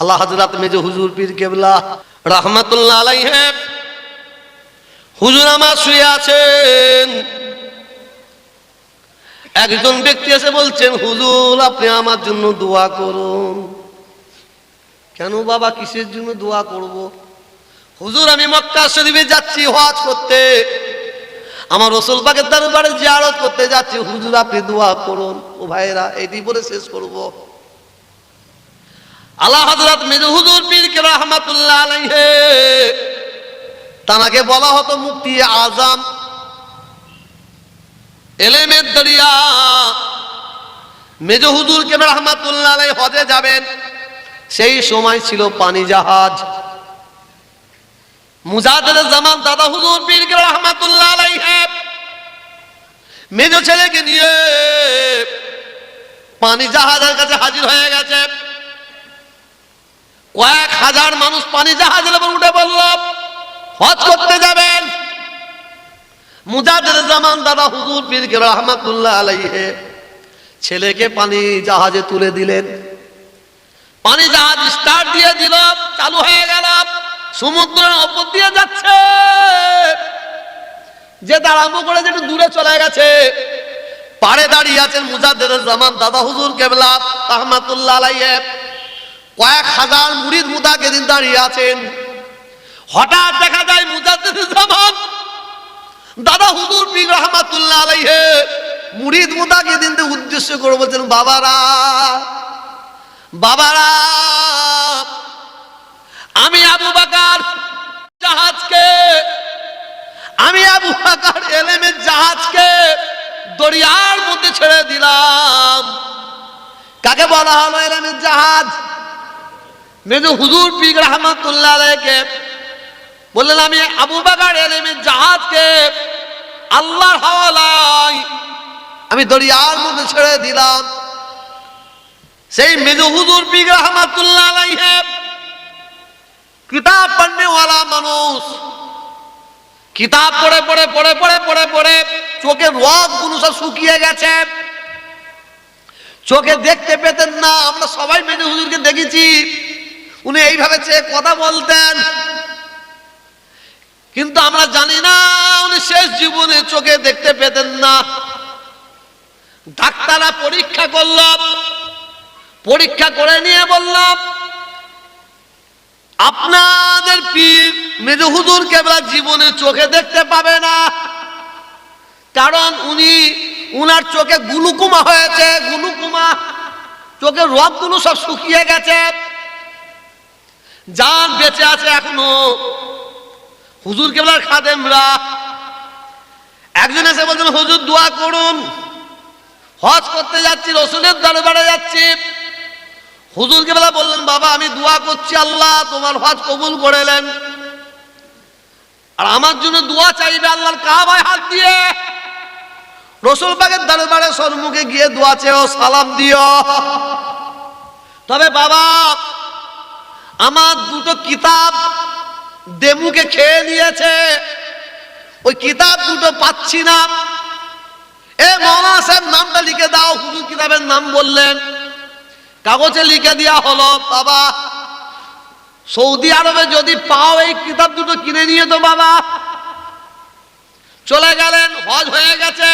আল্লাহ হজরত মেজে হুজুর পীর কেবলা, রহমতুল্লাহ আলাইহে, হুজুর আমার শুয়ে আছেন। একজন ব্যক্তি এসে বলছেন, হুজুর, আপনি আমার জন্য দোয়া করুন। কেন বাবা, কিসের জন্য দোয়া করব? হুজুর, আমি মক্কা শরীফে যাচ্ছি হজ করতে। আমার রসুল পাকের দরবারে জিয়ারত করতে যাচ্ছি। হুজুর, আপনি দোয়া করুন। ও ভাইরা এটি বলে শেষ করব। আল্লাহ হযরত মির্জা হুজুর পীর কে রহমাতুল্লাহ আলাইহি, তানাকে বলা হতো মুফতি আজম। এলেমের দরিয়া। মেজ হুজুর কে রহমাতুল্লাহ আলাইহি হজে যাবেন। সেই সময় ছিল পানি জাহাজ। মুজাদের জামান দাদা হুজুর পীর কে রহমাতুল্লাহ আলাইহি মেজ ছেলেকে নিয়ে পানি জাহাজের কাছে হাজির হয়ে গেছে। কয়েক হাজার মানুষ পানি জাহাজের উপর উঠে বলল হজ করতে যাবেন। মুজাদের জামান দাদা হুজুর পীরকে রহমাতুল্লাহ আলাইহে ছেলেকে পানি জাহাজে তুলে দিলেন। পানি জাহাজ স্টার্ট দিয়ে দিল, চালু হয়ে গেল। সমুদ্রের ওপর দিয়ে যাচ্ছে। যে আরম্ভ করে যে দূরে চলে গেছে। পাড়ে দাঁড়িয়ে আছেন মুজাদের জামান দাদা হুজুর কেবলা রহমাতুল্লাহ আলাইহে। কয়েক হাজার মুরিদ মুদাকে দিন দাঁড়িয়ে আছেন, হঠাৎ দেখা যায় মুজাদ্দিদ জামান দাদা হুজুর পীর রহমাতুল্লাহ আলাইহে মুরিদ মুদাকে দিন উদ্দেশ্য করে বলছেন, বাবারা বাবারা, আমি আবু বাকার জাহাজকে, আমি আবু বাকার এলেমের জাহাজকে দরিয়ার মধ্যে ছেড়ে দিলাম। কাকে বলা হলো এলেমের জাহাজ? মেজু হুজুর পীর রহমাতুল্লাহ আলাইকে বললেন আমি আবু বাকার এলেমের জাহাজকে আল্লাহর হাওয়ালায় আমি দরিয়ার মধ্যে ছেড়ে দিলাম সেই মেজু হুজুর পীর রহমাতুল্লাহ আলাইহে কিতাব পড়নে পড়নেওয়ালা মানুষ কিতাব পড়ে পড়ে পড়ে পড়ে পড়ে পড়ে চোখের রকগুলো সব শুকিয়ে গেছে চোখে দেখতে পেতেন না আমরা সবাই মেজু হুজুরকে দেখেছি উনি এইভাবে চেয়ে কথা বলতেন। কিন্তু আমরা জানি না, উনি শেষ জীবনে চোখে দেখতে পেতেন না। ডাক্তাররা পরীক্ষা করলাম পরীক্ষা করে নিয়ে বললাম আপনাদের পীর মেজু হুজুর কেবলা জীবনে চোখে দেখতে পাবে না। কারণ উনি, উনার চোখে গুলুকুমা হয়েছে, গুলুকুমা, চোখের রবগুলো সব শুকিয়ে গেছে। যান বেঁচে আছে এখনও। হুজুর কেবলার খাদেমরা। একজন এসে বলছেন, হুজুর, দোয়া করুন। হজ করতে যাচ্ছি, রসুলের দরবারে যাচ্ছি। হুজুর কেবলা বললেন, বাবা, আমি দোয়া করছি আল্লাহ, তোমার হজ কবুল করেলেন আর আমার জন্য দোয়া চাইবে আল্লাহর কাবায় হাত দিয়ে। রসুল পাকের দরবারে সন্মুখে গিয়ে দোয়া চেয়েও সালাম দিও। তবে বাবা আমার দুটো কিতাব দেমুকে খেয়ে নিয়েছে। ওই কিতাব দুটো পাচ্ছি না। এ মৌলানা সাহেব নামটা লিখে দাও, হুজুর কিতাবের নাম বললেন। কাগজে লিখে দেওয়া হলো, বাবা। সৌদি আরবে যদি পাও এই কিতাব দুটো কিনে নিয়ে তো, বাবা। চলে গেলেন, হজ হয়ে গেছে।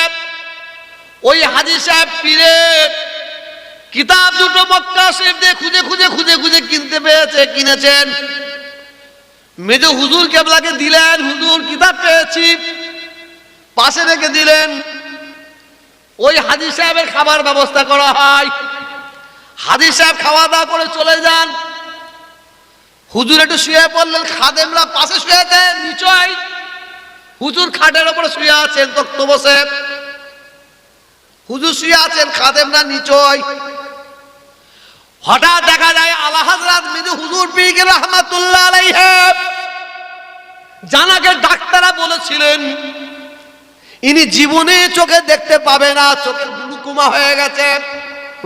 ওই হাজি সাহেব পীরের কিতাব দুটো মক্কা শরীফ দিয়ে খুঁজে খুঁজে খুঁজে খুঁজে কিনতে পেয়েছে, কিনেছেন। মেজো হুজুর কেবলাকে দিলেন, হুজুর কিতাব পেয়েছি। পাশে রেখে দিলেন। ওই হাজি সাহেবের খাবার ব্যবস্থা করা হয়। হাজি সাহেব খাওয়া দাওয়া করে চলে যান। হুজুর একটু শুয়ে পড়লেন, খাদেমরা পাশে শুয়েছে নিচয়। হুজুর খাটের ওপরে শুয়ে আছেন তক্ত বসে হুজুর শুয়ে আছেন, খাদেমরা নিচয়। হঠাৎ দেখা যায় আল্লাহ হাজরাত মিজু হুজুর পীর রহমাতুল্লাহ আলাইহি। জানাকে ডাক্তাররা বলেছিলেন, ইনি জীবনে চোখে দেখতে পাবে না চোখের গুলুকুমা হয়ে গেছে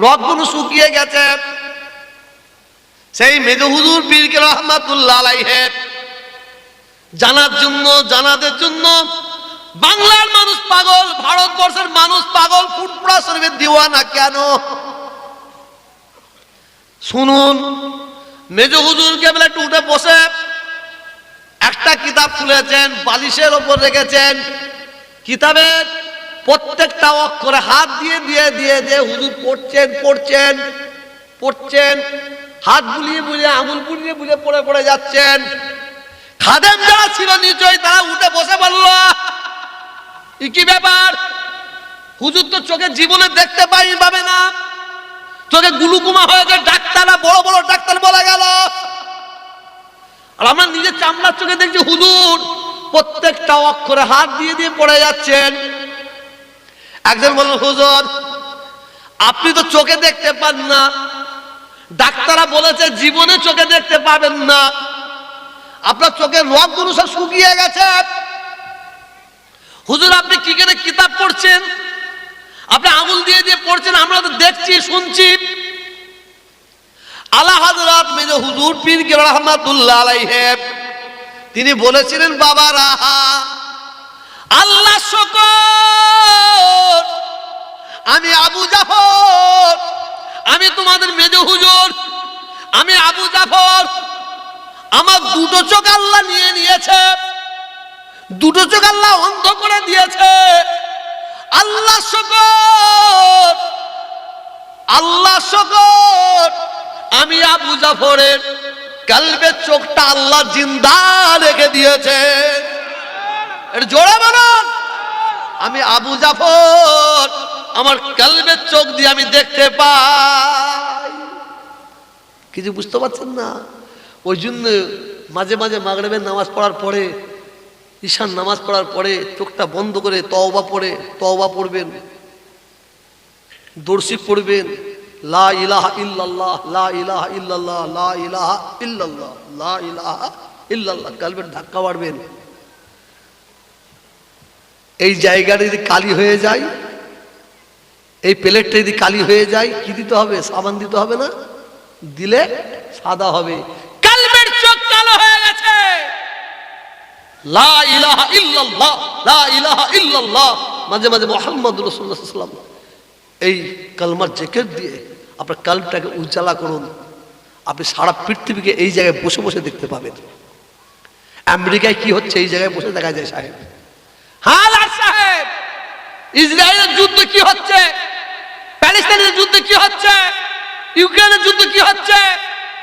রথগুলো শুকিয়ে গেছে। সেই মেজু হুজুর পীরকে রহমাতুল্লাহ আলাইহি জানার জন্য, জানাদের জন্য বাংলার মানুষ পাগল, ভারতবর্ষের মানুষ পাগল ফুটপুরা শরীফের দিওয়ানা কেন? শুনুন, মেজ হুজুরকে বলে একটু উঠে বসে। একটা কিতাব খুলেছেন, বালিশের ওপর রেখেছেন। কিতাবের প্রত্যেকটা অক্ষরে হাত দিয়ে দিয়ে দিয়ে দিয়ে হুজুর পড়ছেন পড়ছেন পড়ছেন। হাত বুলিয়ে বুলিয়ে, আঙুল বুলিয়ে বুলিয়ে পড়ে পড়ে যাচ্ছেন। খাদেম যারা ছিল নিশ্চয়ই তারা উঠে বসে বলল "ই কি ব্যাপার? হুজুর তো চোখে জীবনে দেখতে পাই পাবে না। চোখে গুলুকুমা হয়ে হয়েছে ডাক্তাররা, বড় বড় ডাক্তার বলা গেল। আর আমরা নিজের চামড়ার চোখে দেখছি, হুজুর, প্রত্যেকটা অক্ষরে হাত দিয়ে দিয়ে পড়ে যাচ্ছেন। একজন বলল, হুজুর, আপনি তো চোখে দেখতে পান না। ডাক্তাররা বলেছে, জীবনে চোখে দেখতে পাবেন না। আপনার চোখের রগগুলো সব শুকিয়ে গেছে। হুজুর, আপনি কি করে কিতাব পড়ছেন? আপনি আঙুল দিয়ে দিয়ে পড়ছেন, আমরা তো দেখছি, শুনছি। আল্লাহ হযরত মেজে হুজুর পীর কে রহমাতুল্লাহ আলাইহি। তিনি বলেছিলেন বাবারা আল্লাহ শুকর। আমি আবু জাফর। আমি তোমাদের মেজে হুজুর। আমি আবু জাফর। আমার দুটো চোখ আল্লাহ নিয়ে নিয়েছে। দুটো চোখ আল্লাহ অন্ধ করে দিয়েছে। আল্লাহ শকর আল্লাহ শকর আমি আবু জাফরের কালবের চোখটা আল্লাহ জিন্দা রেখে দিয়েছে। জোরে বলুন। আমি আবু জাফর, আমার কালবের চোখ দিয়ে আমি দেখতে পাই। কিছু বুঝতে পারছেন না? ওই জন্য মাঝে মাঝে মাগরেবের নামাজ পড়ার পরে ঈশান নামাজ পড়ার পরে চোখটা বন্ধ করে তওবা পড়ে, তওবা পড়বেন। দর্শি পড়বেন, লা ইলাহা ইল্লাল্লাহ, লা ইলাহা ইল্লাল্লাহ, লা ইলাহা ইল্লাল্লাহ, লা ইলাহা ইল্লাল্লাহ কালবের ধাক্কা মারবেন। এই জায়গাটা যদি কালি হয়ে যায়, এই প্লেটটা যদি কালি হয়ে যায়, কি দিতে হবে? সাবান দিতে হবে না? দিলে সাদা হবে। কালবের চোখ কালো হয়ে গেছে। লা লা মাঝে মাঝে মোহাম্মদ এই কালমার জেকের দিয়ে আপনার কালবটাকে উজ্জ্বলা করুন। আপনি সারা পৃথিবীকে এই জায়গায় বসে বসে দেখতে পাবেন। আমেরিকায় কি হচ্ছে এই জায়গায় বসে দেখা যায়, সাহেব? লাট সাহেব! ইসরায়েলের যুদ্ধ কি হচ্ছে? প্যালেস্তাইনের যুদ্ধ কি হচ্ছে? ইউক্রেনের যুদ্ধ কি হচ্ছে?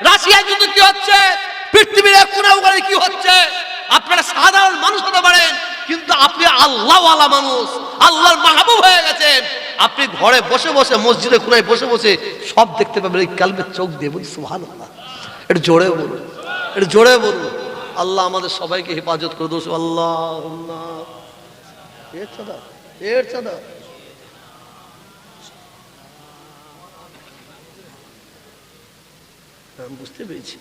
রাশিয়ার যুদ্ধ কি হচ্ছে? পৃথিবীর কোনা কি হচ্ছে? আপনারা সাধারণ মানুষ হতে পারেন, কিন্তু আপনি আল্লাহওয়ালা মানুষ, আল্লাহর মাহবুব হয়ে গেছেন। আপনি ঘরে বসে বসে, মসজিদে কোনায় বসে বসে সব দেখতে পাবেন, এই কালমের চোখ দিয়ে বলি, সুবহানাল্লাহ। একটু জোরে বলুন এটা জোরে বলুন। আল্লাহ আমাদের সবাইকে হেফাজত করে দোষ আল্লাহ চাঁদা চাঁদা। বুঝতে পেরেছি।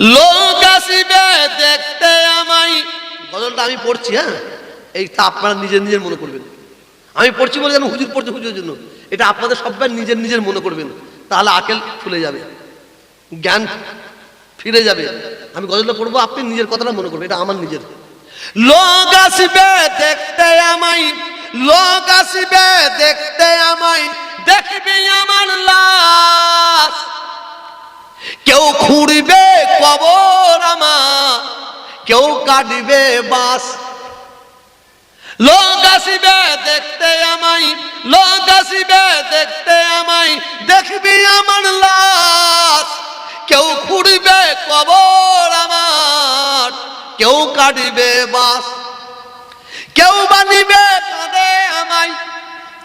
লোক আসিবে দেখতে আমায়। গজলটা আমি পড়ছি হ্যাঁ? এইটা আপনারা নিজের নিজের মনে করবেন। আমি পড়ছি বলে যেন হুজুর পড়ছে হুজুরের জন্য। এটা আপনাদের সবাই নিজের নিজের মনে করবেন। তাহলে আকেল ফুলে যাবে। জ্ঞান ফিরে যাবে। আমি গজলটা পড়ব, আপনি নিজের কথাটা মনে করবেন, এটা আমার নিজের। লোক আসবে দেখতে আমায়, লোক আসবে দেখতে আমায়, দেখবে আমার লাশ। কেউ খুঁড়বে কবর আমার, কেউ কাটবে বাস। লোক আসিবে দেখতে আমায়, লোক আসিবে দেখতে আমায়, দেখবি আমার লাশ। কেউ খুঁড়বে কবর আমার, কেউ কাটবে বাস, কেউ বানিবে কাঁদে আমায়,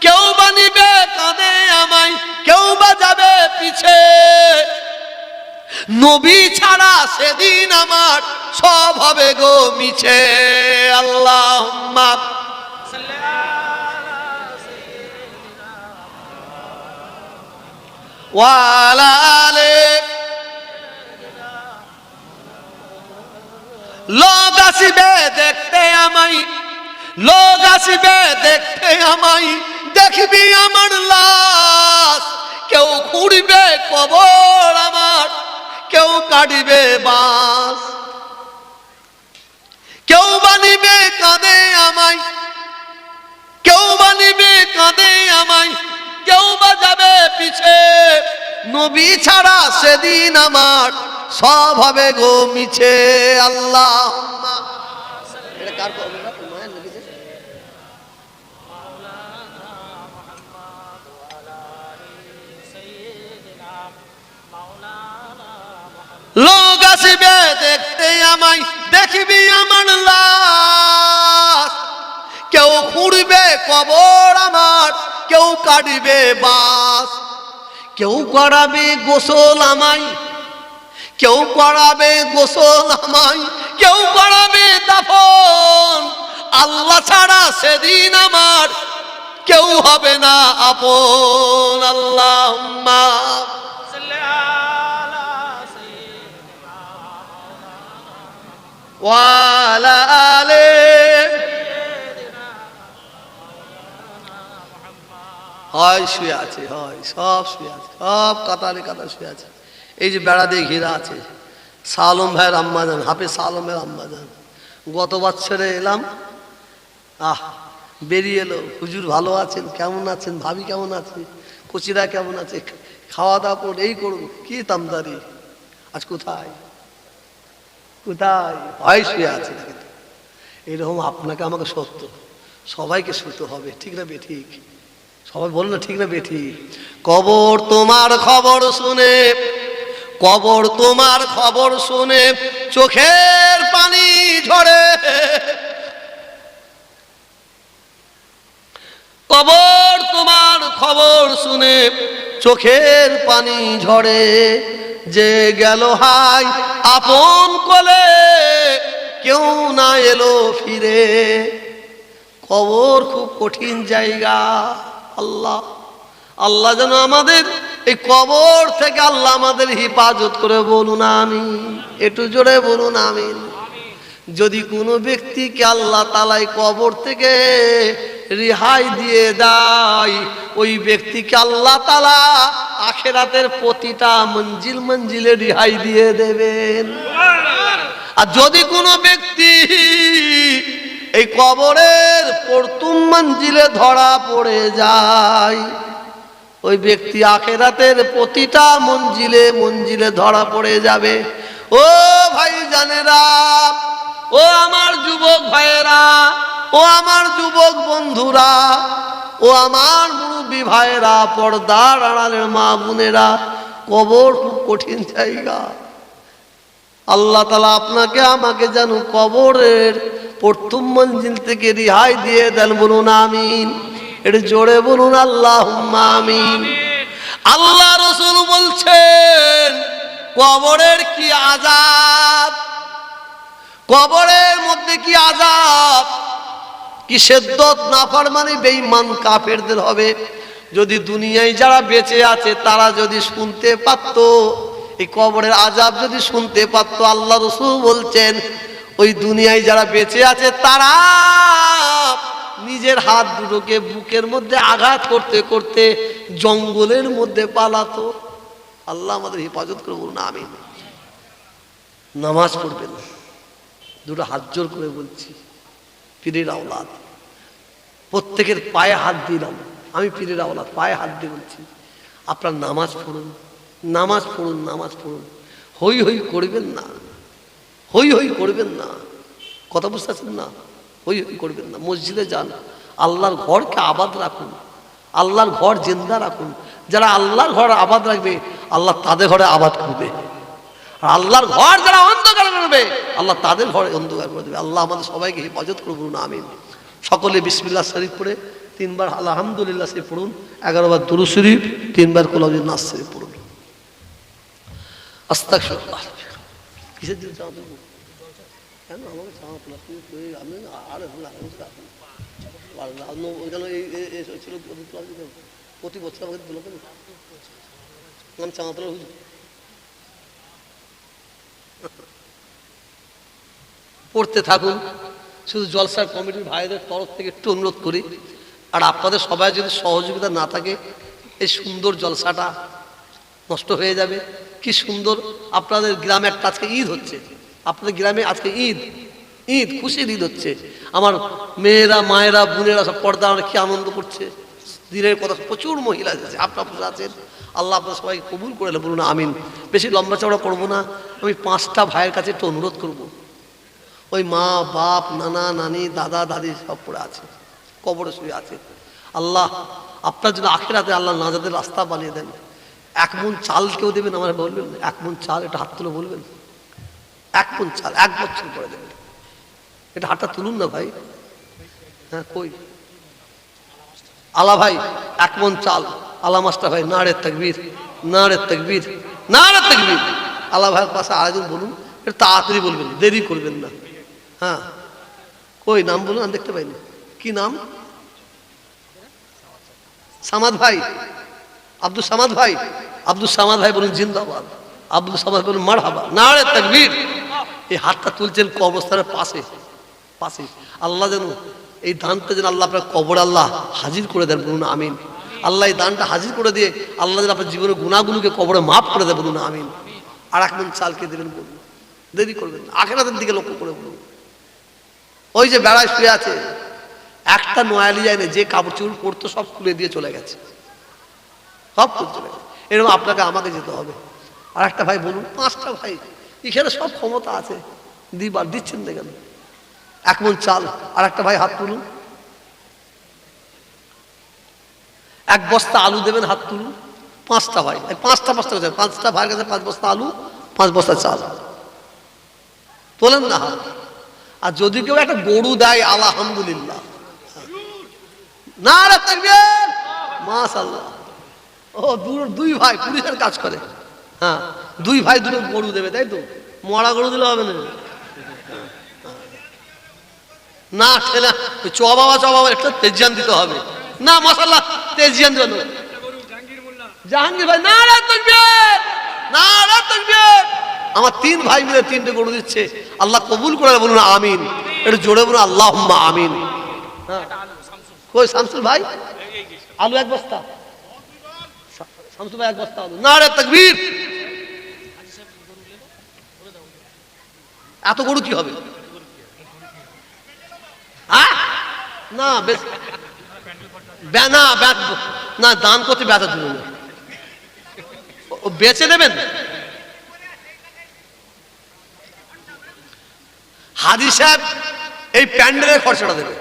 কেউ বানিবে কাঁদে আমায়, কেউ বাজাবে পিছে। নবী ছাড়া সেদিন আমার সব হবে গো মিছে। আল্লাহ ওয়ালালে লোক আসিবে দেখতে আমাই লোক আসিবে দেখতে আমাই দেখবি আমার লাশ। খুঁড়বে কবর আমার, কেউ কাটিবে বাস। কেউ বানিবে কাঁদে আমায়, কেউ বানিবে কাঁদে আমায়, কেউ বাজাবে পিছে। নবী ছাড়া সেদিন আমার সব হবে গো মিছে আল্লাহ? লোক আসিবে দেখতে আমায়, দেখবি আমার লাশ। কেউ খুঁড়বে কবর আমার, কেউ কাটবে বাস। কেউ করাবে গোসল আমায় কেউ পড়াবে গোসল আমায়, কেউ পড়াবে দাফন। আল্লাহ ছাড়া সেদিন আমার কেউ হবে না আপন। আল্লাহ হয়, শুয়ে আছে, হয়, সব শুয়ে আছে, সব কাতারে কাতার শুয়ে আছে। এই যে বেড়া দিয়ে ঘেরা আছে। সালম ভাইয়ের আম্মা যান হাফে সালমের আম্মা যান গত বছরে এলাম, আহ, বেরিয়ে এলো, হুজুর ভালো আছেন, কেমন আছেন, ভাবি কেমন আছে, কচিরা কেমন আছে খাওয়া দাওয়া করুন, এই করুন, কি তামদারি, আজ কোথায়? কোথায়? ভয় শুয়ে আছে। এরকম আপনাকে আমাকে সত্য, সবাইকে শুতে হবে, ঠিক না বে ঠিক সবাই বলুন না, ঠিক না বে ঠিক কবর তোমার খবর শুনে কবর তোমার খবর শুনে চোখের পানি ঝরে। কবর তোমার খবর শুনে চোখের পানি ঝরে। যে গেল হাই আপন কোলে, কেউ না এলো ফিরে। কবর খুব কঠিন জায়গা, আল্লাহ। আল্লাহ যেন আমাদের এই কবর থেকে আল্লাহ আমাদের হিফাজত করে বলুন আমি একটু জোরে বলুন আমি যদি কোনো ব্যক্তিকে আল্লাহ তালাই কবর থেকে রেহাই দিয়ে দেয়, ওই ব্যক্তিকে আল্লাহ তালা আখেরাতের প্রতিটা মঞ্জিল মঞ্জিলে রেহাই দিয়ে দেবেন। আর যদি কোনো ব্যক্তি এই কবরের প্রথম মঞ্জিলে ধরা পড়ে যায় ওই ব্যক্তি আখেরাতের প্রতিটা মঞ্জিলে মঞ্জিলে ধরা পড়ে যাবে। ও ভাই জানেরা, ও আমার যুবক ভাইয়েরা, ও আমার যুবক বন্ধুরা, ও আমার মুরব্বী ভাইয়েরা, পর্দার আড়ালের মা বোনেরা, কবর খুব কঠিন জায়গা। আল্লাহ তালা আপনাকে, আমাকে যেন কবরের প্রথম মঞ্জিল থেকে রিহাই দিয়ে দেন, বলুন আমিন। এটা জোরে বলুন আল্লাহ আমিন। আল্লাহ রসুল বলছেন, কবরের কি আজাব কবরের মধ্যে কি আজাব কি সেদ্দত নাফার মানে বেঈমান, কাফেরদের হবে? যদি দুনিয়ায় যারা বেঁচে আছে, তারা যদি শুনতে পারতো, এই কবরের আজাব যদি শুনতে পারতো, আল্লাহ রসুল বলছেন ওই দুনিয়ায় যারা বেঁচে আছে, তারা নিজের হাত দুটোকে বুকের মধ্যে আঘাত করতে করতে জঙ্গলের মধ্যে পালাতো। আল্লাহ আমাদের হেফাজত করে বলুন আমি নামাজ পড়বেন দুটো হাত জোর করে বলছি, পীরের আওলাদ। প্রত্যেকের পায়ে হাত দিলাম আমি পীরের আওলাদ, পায়ে হাত দিয়ে বলছি, আপনার নামাজ পড়ুন নামাজ পড়ুন নামাজ পড়ুন। হই হই করবেন না। হই হই করবেন না। কথা বুঝতে পারছেন না? হই হই করবেন না। মসজিদে যান। আল্লাহর ঘরকে আবাদ রাখুন। আল্লাহর ঘর জিন্দা রাখুন। যারা আল্লাহর ঘর আবাদ রাখবে, আল্লাহ তাদের ঘরে আবাদ করবে। আর আল্লাহর ঘর যারা অন্ধকার করবে, আল্লাহ তাদের ঘরে অন্ধকার করে দেবে। আল্লাহ আমাদের সবাইকে হেফাজত করব না আমিন। সকলে বিসমিল্লাহ শরীফ পড়ে, তিনবার আলহামদুলিল্লাহ শরীফ পড়ুন, এগারোবার দুরু শরীফ, তিনবার কোলাউদ্দিন নাস শরীফ পড়ুন। আস্তাক কিসের জন্য চাওয়া দেবো কেন আমাকে চাওয়া তোলা তুমি আমি আর ওইখানে এই এই- ছিল। প্রতি বছর আমাকে তোলা দেবে আমি চাওয়া তোলা হুজুর পড়তে থাকুন শুধু জলসার কমিটির ভাইদের তরফ থেকে একটু অনুরোধ করি আর আপনাদের সবাই যদি সহযোগিতা না থাকে এই সুন্দর জলসাটা নষ্ট হয়ে যাবে কি সুন্দর আপনাদের গ্রামে একটা আজকে ঈদ হচ্ছে। আপনাদের গ্রামে আজকে ঈদ। ঈদ, খুশির ঈদ হচ্ছে। আমার মেয়েরা, মায়েরা, বোনেরা সব পর্দা আমরা কি আনন্দ করছে। দিনের কথা প্রচুর মহিলা আছে, আপনার আপনারা আছেন। আল্লাহ আপনার সবাই কবুল করে বলুন আমিন। বেশি লম্বা চওড়া করব না, আমি পাঁচটা ভাইয়ের কাছে একটু অনুরোধ করব। ওই মা, বাপ, নানা, নানি, দাদা, দাদি সব পড়ে আছে, কবরে শুয়ে আছে। আল্লাহ, আপনার জন্য আখেরাতে আল্লাহ নাজাদের রাস্তা বানিয়ে দেন। এক মন চাল কেউ দেবেন আমার বলবেন এক মন চাল এটা হাত তুলে বলবেন। এক মন চাল, এক বছর করে দেবেন। এটা হাতটা তুলুন না ভাই। হ্যাঁ কই? আলা ভাই, এক মন চাল। আলা মাস্টার ভাই নাড়ে তকবীর নাড়ে তকবীর নাড়ে তকবীর। আলা ভাইয়ের পাশে আরেকজন বলুন এটা তাড়াতাড়ি বলবেন, দেরি করবেন না। হ্যাঁ। কই, নাম বলুন, আমি দেখতে পাইনি। কি নাম? সামাদ ভাই। আব্দুল সামাদ ভাই, আব্দুল সামাদ ভাই বলুন, জিন্দাবাদ। আব্দুল সামাদ বলুন, মারহাবা। নাড়ে তকবীর। এই হাতটা তুলছেন কবরস্থানের পাশে পাশে। আল্লাহ যেন এই দানটা যেন আল্লাহ আপনার কবর আল্লাহ হাজির করে দেন, বলুন, আমিন। আল্লাহ এই দানটা হাজির করে দিয়ে আল্লাহ যেন আপনার জীবনের গুণাগুলোকে কবরে মাফ করে দেন, বলুন, আমিন। আর এক মন চালকে দেবেন বলুন, দেরি করবেন। আখেরাতের দিকে লক্ষ্য করে বলুন। ওই যে বেড়ায় শুয়ে আছে, একটা নয়ালি যায় না যে কাপড় চোপড় পরতো সব খুলে দিয়ে চলে গেছে। সব খুলে চলে এরকম আপনাকে আমাকে যেতে হবে। আর একটা ভাই বলুন, পাঁচটা ভাই, এখানে সব ক্ষমতা আছে। দিবার দিচ্ছেন না কেন? এক মন চাল, আর একটা ভাই হাত তুলুন। এক বস্তা আলু দেবেন, হাত তুলুন। পাঁচটা ভাই পাঁচটা পাঁচটা কথা পাঁচটা ভাইয়ের কাছে পাঁচ বস্তা আলু, পাঁচ বস্তা চাল। তোলেন না হাত। আর যদি কেউ একটা গরু দেয়, আলহামদুলিল্লাহ। না রে তাকবীর! মাশাআল্লাহ। ও, দুই ভাই, পুলিশের কাজ করে। হ্যাঁ দুই ভাই দুটো গরু দেবে, তাই তো? মরা গরু দিলে হবে না। না ঠেলা চ বাবা চ বাবা, একটা তেজিয়ান দিতে হবে। না, মশাল্লা, তেজিয়ান হবে জাহাঙ্গীর ভাই না রে তাকবীর! না রে তাকবীর! আমার তিন ভাই মিলে তিনটে গরু দিচ্ছে। আল্লাহ কবুল করে বলুন, আমিন। একটু জোরে বলুন আল্লাহ আমিন। হ্যাঁ। কই, শামসুল ভাই? আলু এক বস্তা। শামসুল ভাই এক বস্তা আলু। না রে তাকবীর। এত গরু কি হবে? না, বেশ। না না, দান করতে বেচা দিল ও- বেচে দেবেন হাজি সাহেব এই প্যান্ডেলের খরচাটা দেবে।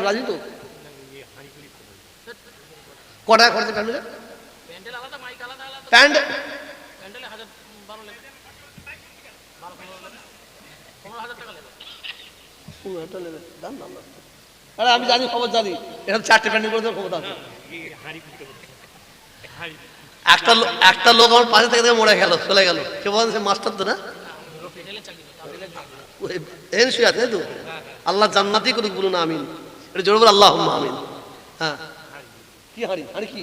রাজি তো? ক টাকা খরচা প্যান্ডেলে? প্যান্ডেল। আরে আমি জানি খবর জানি। এরকম চারটে প্যান্ডেল করে আছে একটা একটা লোক আমার পাশে থেকে মরে গেল চলে গেল। কে বলেন সে মাস্টার তো না? এন শুয়ে আছে তাই তো। আল্লাহ জান্নাতি করুক বলুন আমিন। এটা জোরে বলে আল্লাহ আমিন। হ্যাঁ। কি হাড়ি? হাড়ি কি?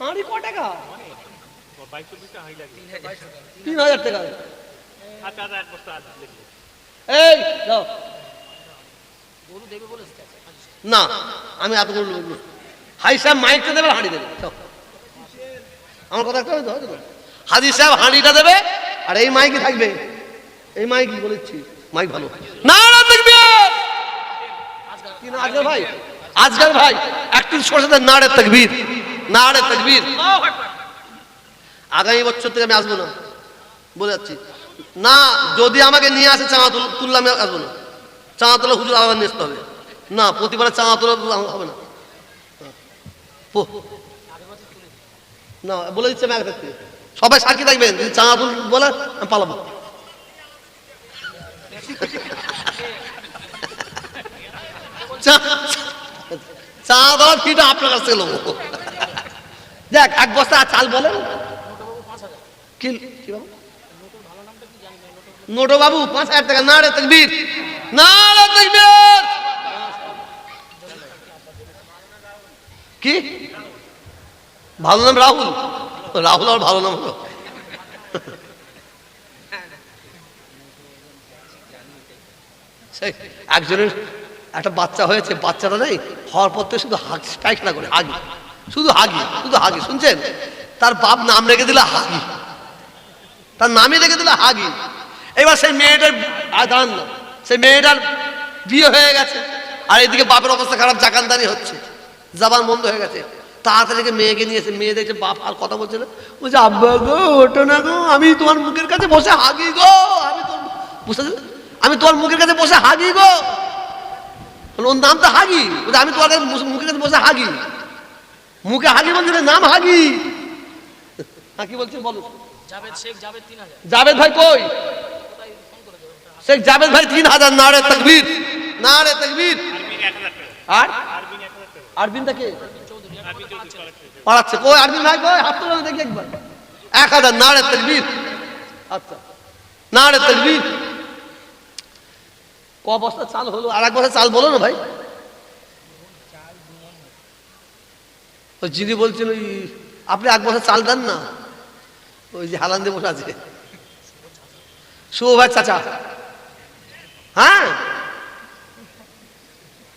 হাড়ি ক টাকা? তিন হাজার টাকা। এই যাও দেবে বলে এসেছে। না আমি এত করে লোক হাই সাহেব মাইকটা দেবে হাঁড়ি দেবে। আমার কথা একটা হয়তো? হাজি সাহেব হাঁড়িটা দেবে আর এই মাইকই থাকবে। এই মাইকই বলেছি মাইক ভালো। না না দেখবে কি না আজকের ভাই? আজকের ভাই একটু সরষে নাড়ে তকবীর নাড়ে তকবীর। আগামী বছর থেকে আমি আসব না। বলে যাচ্ছি। না যদি আমাকে নিয়ে আসে চাঁদা তুল তুললে আমি আসব না। চাঁদা তোলা হুজুর আলাদা নিয়ে আসতে হবে। না প্রতিবারে চাঁদা তোলা হবে না। না বলে দিচ্ছে আমি আগে থাকতে সবাই সাক্ষী থাকবেন যদি চাঁদা তুল বলে আমি পালাবো। ফিটা আপনার দেখ, এক বস্তা চাল বলেন। নোটো বাবু? পাঁচ হাজার টাকা না রে তকবীর। না রে তকবীর। কি? ভালো নাম রাহুল? রাহুল আর ভালো নাম হলো। একজনের একটা বাচ্চা হয়েছে, বাচ্চাটা নেই, হওয়ার পর থেকে শুধু হাগ, পায়খানা করে, হাগি। শুধু হাগি শুধু হাগি, শুনছেন? তার বাপ নাম রেখে দিলে হাগি। তার নামই রেখে দিলে হাগি। এবার সেই মেয়েটার দাঁড়ান না। সেই মেয়েটার বিয়ে হয়ে গেছে, আর এদিকে বাপের অবস্থা খারাপ জাকানদানি হচ্ছে। জাবান বন্ধ হয়ে গেছে। তাড়াতাড়ি মেয়েকে নিয়েছে মেয়ে দেখছে বাপ আর কথা বলছে না। বলছে, আব্বা গো ওটো না গো, আমি তোমার মুখের কাছে বসে হাগি গো, আমি তোর বুঝতে আমি তোমার মুখের কাছে বসে হাগি গো। ওর নাম তো হাগি আমি তোমার কাছে মুখের কাছে বসে হাগি। মুখে হাগি বলছে নাম হাগি। হ্যাঁ কি বলছে বলো। জাভেদ ভাই কই? শেখ জাভেদ ভাই তিন হাজার নারে তকবীর। নারে তকবীর। আর? আরবিন কে? চৌধুরী এক কথা পড়াচ্ছে কই আরবিন ভাই কই? হাত তোলা দেখি একবার। এক হাজার নারে তকবীর। আচ্ছা। নারে তকবীর। ক বস্তা চাল হলো আর এক বস্তা চাল বলো না ভাই? ওই যিনি বলছেন ওই, আপনি এক বছর চাল দেন না। ওই যে হালান বসে আছে। শুভ ভাই চাচা। হ্যাঁ?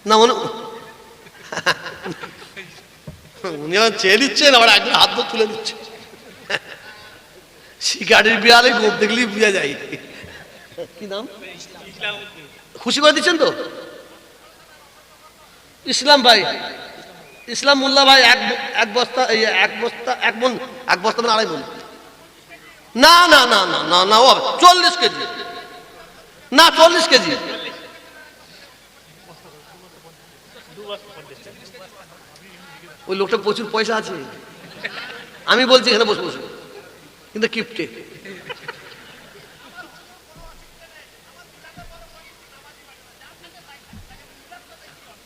না, মনে উনি আমার চেয়ে দিচ্ছেন আবার একজন হাত ধরে তুলে দিচ্ছে শিকারির বিড়ালে গোপ দেখলেই বুঝা যায়। কি নাম? খুশি করে দিচ্ছেন তো? ইসলাম ভাই ইসলাম মোল্লা ভাই, এক এক বস্তা এক বস্তা, এক মন এক বস্তা মানে আড়াই মন না না না না না না, ও চল্লিশ কেজি। না, চল্লিশ কেজি। ওই লোকটা প্রচুর পয়সা আছে। আমি বলছি এখানে বসে বসে। কিন্তু কিপটে।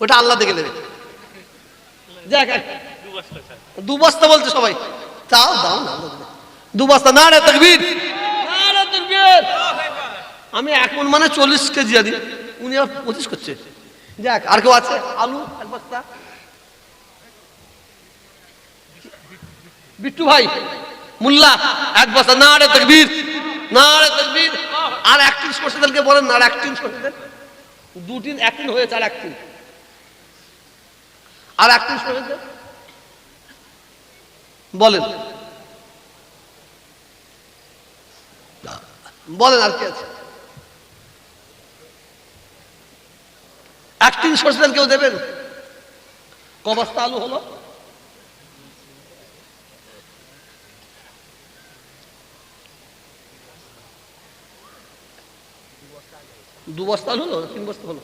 ওটা আল্লাহ দেখে নেবে। এক- দু বস্তা বলছে সবাই। চাও দাও না দু বস্তা না রে তকবীর। আমি এক মন মানে চল্লিশ কেজি আদি। উনি আবার পঁচিশ করছে। দেখ আর কেউ আছে? আলু এক বস্তা। বিট্টু ভাই মুল্লা এক বস্তা না রে তকবীর। না রে তকবীর আর একটিন সরষেদেরকে বলেন না আর একটিন সরষেদের দুটিন একটিন হয়েছে আর একটিন আর একটিন সরষেদের বলেন। বলেন আর কি আছে। একটিন সরষেদের কেউ দেবেন? ক বস্তা আলু হলো? দু বস্তা আলু হলো, তিন বস্তা হলো?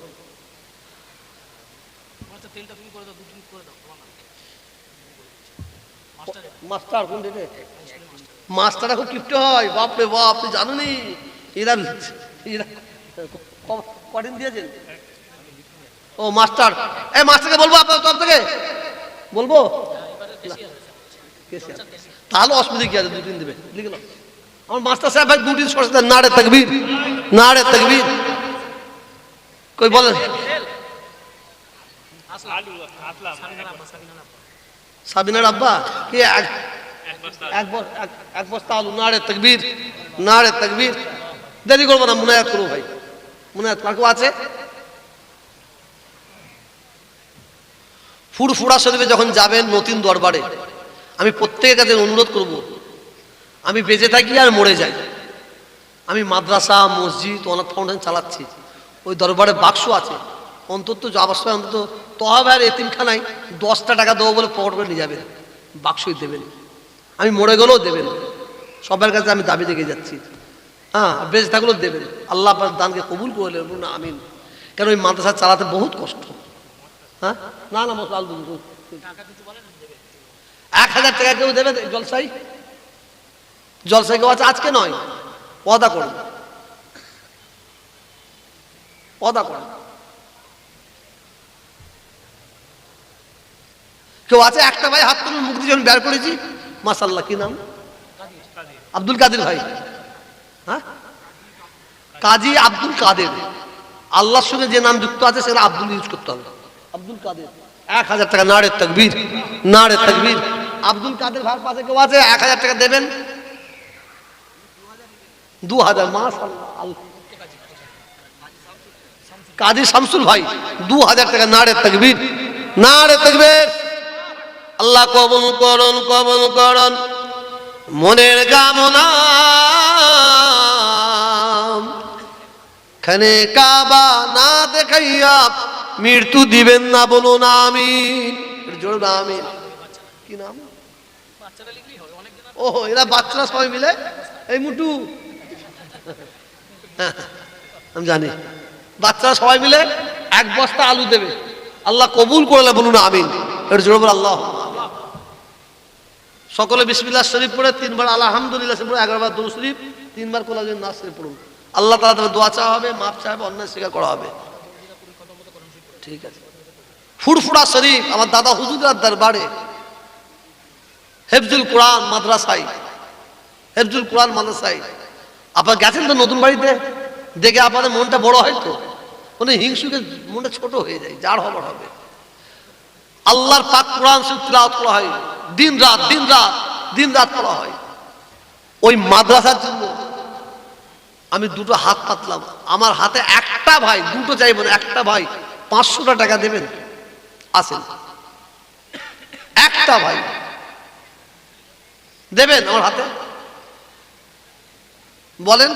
তেলটা তুমি করে দাও দুদিন করে দাও তোমার নাম মাস্টার মাস্টার কোন মাস্টাররা খুব কিপ্টে হয় বাপ রে বাপ আপনি জানেনি? এরা এরা কদিন দিয়েছেন ও মাস্টার। এ মাস্টারকে বলব আপনার তরফ থেকে। বলব? তাহলে অসুবিধা কি আছে? দুদিন দেবে। লিখে নাও। আমার মাস্টার সাহেব ভাই দুদিন দেন নাড়ে তকবীর। নাড়ে তকবীর। কই বলেন। সাবিনার আব্বা? কে এক এক বস- এক- এক বস্তা আলু নাড়ে তকবীর নাড়ে তকবীর। দেরি করব না মুনায়াত করব ভাই। মুনায়াত কাকু আছে? ফুরফুরা শরীফে যখন যাবেন নতুন দরবারে আমি প্রত্যেকের কাছে অনুরোধ করব আমি বেঁচে থাকি আর মরে যাই। আমি মাদ্রাসা মসজিদ অনাথ ফাউন্ডেশন চালাচ্ছি। ওই দরবারে বাক্স আছে। অন্তত যাবার সময় অন্তত তহবের এতিমখানায় দশটা টাকা দেবো বলে পকেট করে নিয়ে যাবেন বাক্সই দেবেন আমি মরে গেলেও দেবেন সবার কাছে আমি দাবি রেখে যাচ্ছি। হ্যাঁ বেঁচে থাকলেও দেবেন আল্লাহ আপনার দানকে কবুল বলুন না আমিন। কেন ওই মাদ্রাসা চালাতে বহুত কষ্ট। হ্যাঁ? না না, মশলা এক হাজার টাকা কেউ দেবে জলসাই জলসাই কেউ আছে? আজকে নয়। পদা করুন। পদা করুন। কেউ আছে? একটা ভাই হাত তুলুন মুক্তি যখন বের করেছি মাসাল্লাহ কি নাম? আব্দুল কাদের ভাই। হ্যাঁ? কাজী আব্দুল কাদের। আল্লাহর সঙ্গে যে নাম যুক্ত আছে, সেটা আব্দুল ইউজ করতে হবে। আব্দুল কাদের। এক হাজার টাকা নাড়ের তকবীর নাড়ের তকবীর। আব্দুল কাদের ভাইয়ের পাশে কেউ আছে? এক হাজার টাকা দেবেন? দু হাজার মাস কাজী শামসুল ভাই, দু হাজার টাকা নাড়ের তকবীর নাড়ের তকবীর। আল্লাহ কবুল করুন কবুল করুন। মনের কামনা। খানে কাবা না দেখাইয়া মৃত্যু দিবেন না বলুন না, আমিন। কি নাম? ও, এরা বাচ্চারা সবাই মিলে? এই মুটু। আমি জানি। বাচ্চারা সবাই মিলে এক বস্তা আলু দেবে। আল্লাহ কবুল করলে বলুন, আমিন। এর জোর আল্লাহ। সকলে বিসমিল্লাহ শরীফ পড়ে, তিনবার আলহামদুলিল্লাহ শরীফ পড়ে এগারোবার দরুদ শরীফ, তিনবার কোলাজের নাচ শরীফ পড়ুন। আল্লাহ তালা তাদের দোয়া চাওয়া হবে মাপ চাওয়া হবে, অন্যায় স্বীকার করা হবে। ঠিক আছে। ফুরফুরা শরীফ আমার দাদা হুজুরার দরবারে। হেফজুল কোরআন মাদ্রাসায়। হেফজুল কোরআন মাদ্রাসায়। আপনার গেছেন তো নতুন বাড়িতে? দেখে আপনাদের মনটা বড় হয় তো? মানে হিংসুকে মনটা ছোট হয়ে যায়, যার হবার হবে। আল্লাহর পাক কোরআন তিলাওয়াত করা হয়। দিন রাত দিন রাত দিন রাত করা হয়। ওই মাদ্রাসার জন্য আমি দুটো হাত পাতলাম। আমার হাতে একটা ভাই, দুটো চাইব না একটা ভাই পাঁচশোটা টাকা দেবেন? আসেন একটা ভাই। দেবেন আমার হাতে? বলেন।